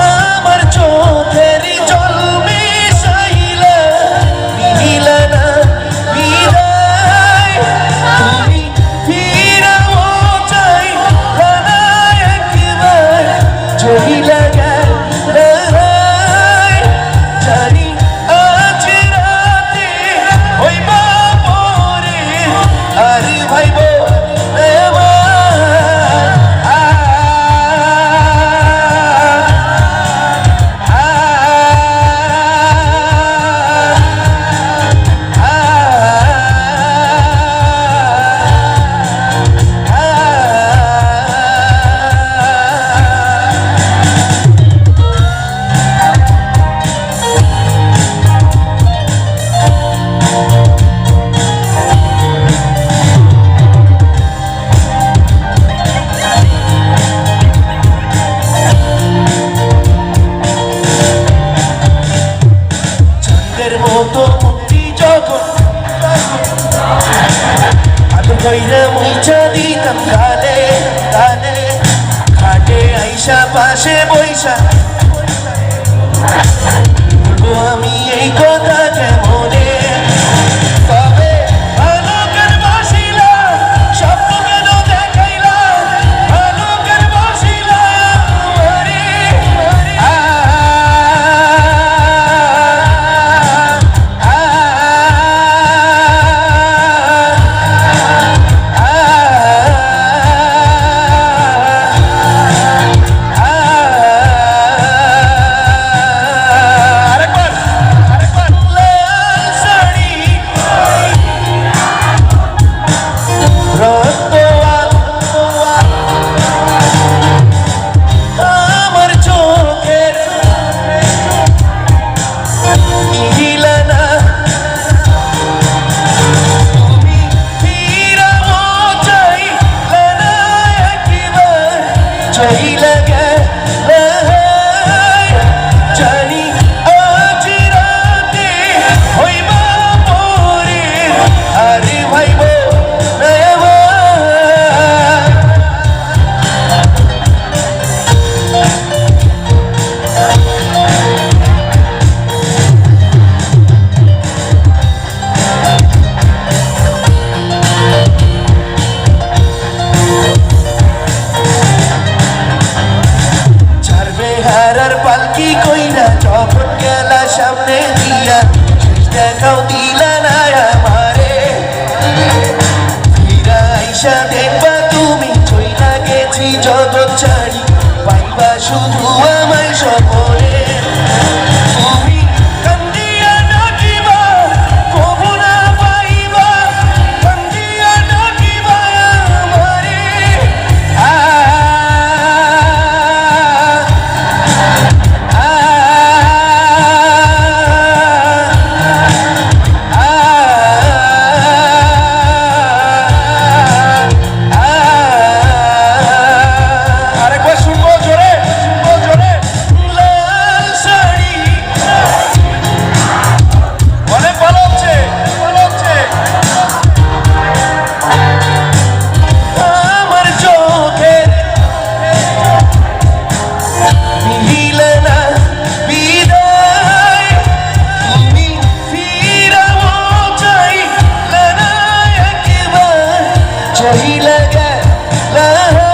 আমার চোখের জল মিশাইলে মিলে না বিদায় তুমি ফিরাও চাই না একবার চহিলে ভাই মুইচা দিতাম গালে গালে খাটে আইসা পাশে বলব আমি শুধু আমায় সব लगा